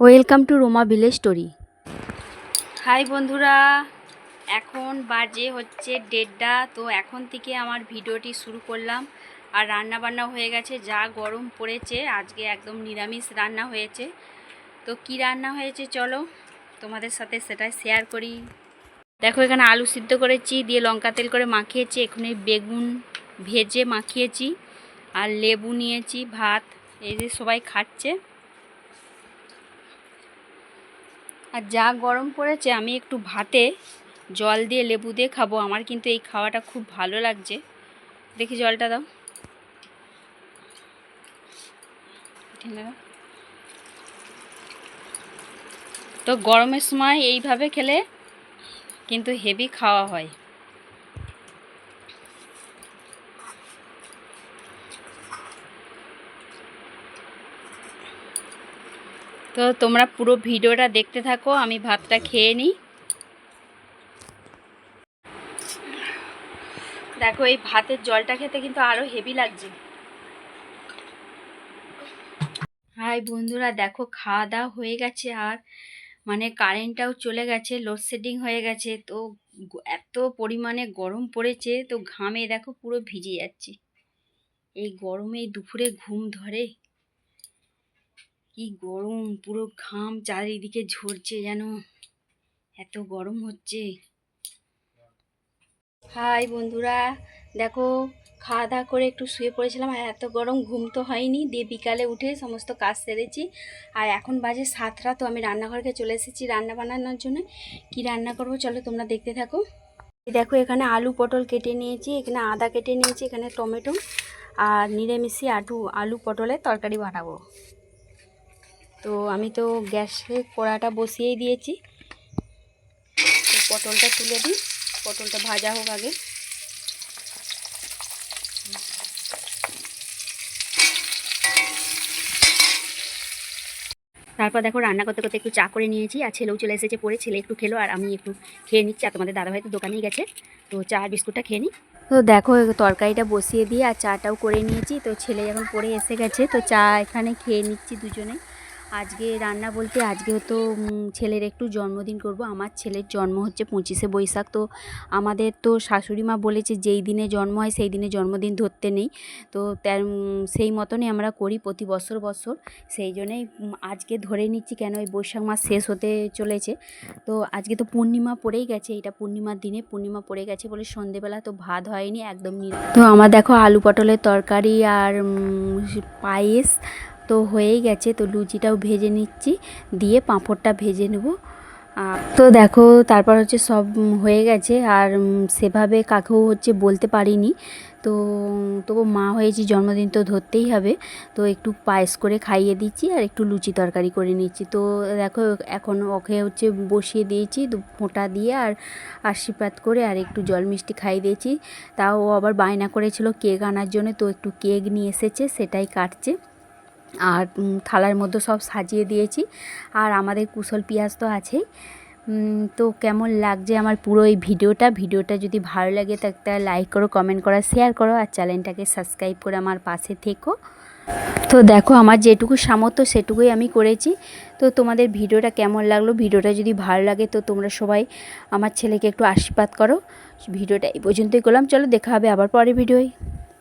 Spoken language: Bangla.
Welcome to Roma village story. Hi বন্ধুরা, এখন বাজে হচ্ছে দেড়টা, তো এখন থেকে আমার ভিডিওটি শুরু করলাম। আর রান্না বান্না হয়ে গেছে, যা গরম পড়েছে, আজকে একদম নিরামিষ রান্না হয়েছে। তো কি রান্না হয়েছে চলো তোমাদের সাথে সেটাই শেয়ার করি। দেখো, এখানে আলু সিদ্ধ করেছি, দিয়ে লঙ্কা তেল করে মাখিয়েছি, এখানে বেগুন ভেজে মাখিয়েছি, আর লেবু নিয়েছি, ভাত, এই যে সবাই খাচ্ছে। আর যা গরম পড়েছে, আমি একটু ভাতে জল দিয়ে লেবু দিয়ে খাব। আমার কিন্তু এই খাওয়াটা খুব ভালো লাগছে। দেখি জলটা দাও। তো গরমের সময় এইভাবে খেলে কিন্তু হেভি খাওয়া হয়। তো তোমরা পুরো ভিডিওটা দেখতে থাকো, আমি ভাতটা খেয়ে নিই। দেখো, এই ভাতের জলটা খেতে কিন্তু আরও হেভি লাগছে। হাই বন্ধুরা, দেখো, খাওয়া দাওয়া হয়ে গেছে আর মানে কারেন্টটাও চলে গেছে লোডশেডিং হয়ে গেছে, তো এত পরিমাণে গরম পড়েছে, তো ঘামে দেখো পুরো ভিজে যাচ্ছি। এই গরমে দুপুরে ঘুম ধরে। কি গরম, পুরো ঘাম চারিদিকে ঝরছে যেন। এত গরম হচ্ছে। হাই বন্ধুরা, দেখো খাওয়া দাওয়া করে একটু শুয়ে পড়েছিলাম আর এত গরম, ঘুম তো হয়নি। দিয়ে বিকালে উঠে সমস্ত কাজ সেরেছি। আর এখন বাজে সাতটা, তো আমি রান্নাঘরকে চলে এসেছি রান্না বানানোর জন্য। কি রান্না করব চলো তোমরা দেখতে থাকো। দেখো, এখানে আলু পটল কেটে নিয়েছি, এখানে আদা কেটে নিয়েছি, এখানে টমেটো আর নিরামিষি আলু আলু পটলের তরকারি বানাবো। তো আমি তো গ্যাসে কড়াটা বসিয়েই দিয়েছি। তো পটলটা তুলে দিই। পটলটা ভাজা হোক আগে। তারপর দেখো রান্না করতে করতে একটু চা করে নিয়েছি। আর ছেলেও চলে এসেছে পরে ছেলে একটু খেলো আর আমি একটু খেয়ে নিচ্ছি। আর তোমাদের দাদাভাই তো দোকানেই গেছে। তো চা আর বিস্কুটটা খেয়ে নিই। তো দেখো তরকারিটা বসিয়ে দিয়ে আর চাটাও করে নিয়েছি। তো ছেলে যখন পরে এসে গেছে, তো চা এখানে খেয়ে নিচ্ছি দুজনে আজকে রান্না বলতে আজকে তো ছেলের একটু জন্মদিন করব। আমার ছেলের জন্ম হচ্ছে পঁচিশে বৈশাখ। তো আমাদের তো শাশুড়ি মা বলেছে, যেই দিনে জন্ম হয়, সেই দিনে জন্মদিন ধরতে নেই। তো সেই মতনই আমরা করি প্রতি বছর বছর। সেই জন্যেই আজকে ধরে নিচ্ছি কেন এই বৈশাখ মাস শেষ হতে চলেছে। তো আজকে তো পূর্ণিমা পড়েই গেছে, এটা পূর্ণিমার দিনে। পূর্ণিমা পড়ে গেছে বলে সন্ধেবেলা তো ভাত হয়নি, একদম। তো আমার দেখো আলু পটলের তরকারি আর পায়েস তো হয়েই গেছে, তো লুচিটাও ভেজে নিচ্ছি, দিয়ে পাঁপড়টা ভেজে নেব। তো দেখো, তারপর হচ্ছে সব হয়ে গেছে, আর সেভাবে কাকেও হচ্ছে বলতে পারিনি। তো তবু মা হয়েছি, জন্মদিন তো ধরতেই হবে, তো একটু পায়েস করে খাইয়ে দিচ্ছি, আর একটু লুচি তরকারি করে নিচ্ছি। তো দেখো, এখন ওকে হচ্ছে বসিয়ে দিয়েছি ফোঁটা দিয়ে, আর আশীর্বাদ করে, আর একটু জল মিষ্টি খাইয়ে দিয়েছি। তাও আবার বায়না করেছিল কেক আনার জন্য, তো একটু কেক নিয়ে এসেছে, সেটাই কাটছে। আর থালার মধ্যে সব সাজিয়ে দিয়েছি। আর আমাদের কুশল পেঁয়াজ তো আছেই। তো কেমন লাগছে আমার পুরো এই ভিডিওটা? ভিডিওটা যদি ভালো লাগে তা একটা লাইক করো, কমেন্ট করো, শেয়ার করো আর চ্যানেলটাকে সাবস্ক্রাইব করে আমার পাশে থেকো। তো দেখো আমার যেটুকু সামর্থ্য সেটুকুই আমি করেছি। তো তোমাদের ভিডিওটা কেমন লাগল? ভিডিওটা যদি ভালো লাগে তো তোমরা সবাই আমার ছেলেকে একটু আশীর্বাদ করো। ভিডিওটা এই পর্যন্তই করলাম। চলো দেখা হবে আবার পরের ভিডিওয়।